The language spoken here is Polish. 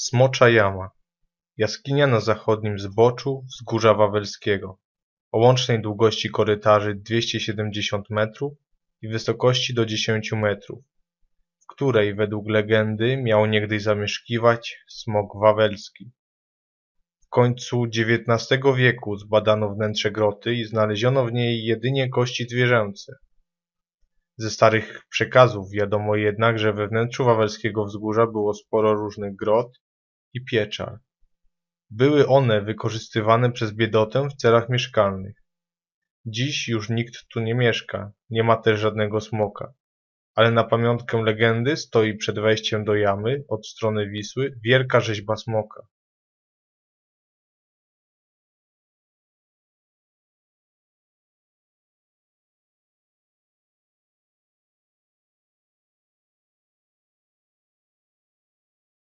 Smocza Jama Jaskinia na zachodnim zboczu wzgórza Wawelskiego, o łącznej długości korytarzy 270 metrów i wysokości do 10 metrów, w której według legendy miał niegdyś zamieszkiwać smok wawelski. W końcu XIX wieku zbadano wnętrze groty i znaleziono w niej jedynie kości zwierzęce. Ze starych przekazów wiadomo jednak, że we wnętrzu wawelskiego wzgórza było sporo różnych grot i pieczar. Były one wykorzystywane przez biedotę w celach mieszkalnych. Dziś już nikt tu nie mieszka, nie ma też żadnego smoka. Ale na pamiątkę legendy stoi przed wejściem do jamy od strony Wisły wielka rzeźba smoka.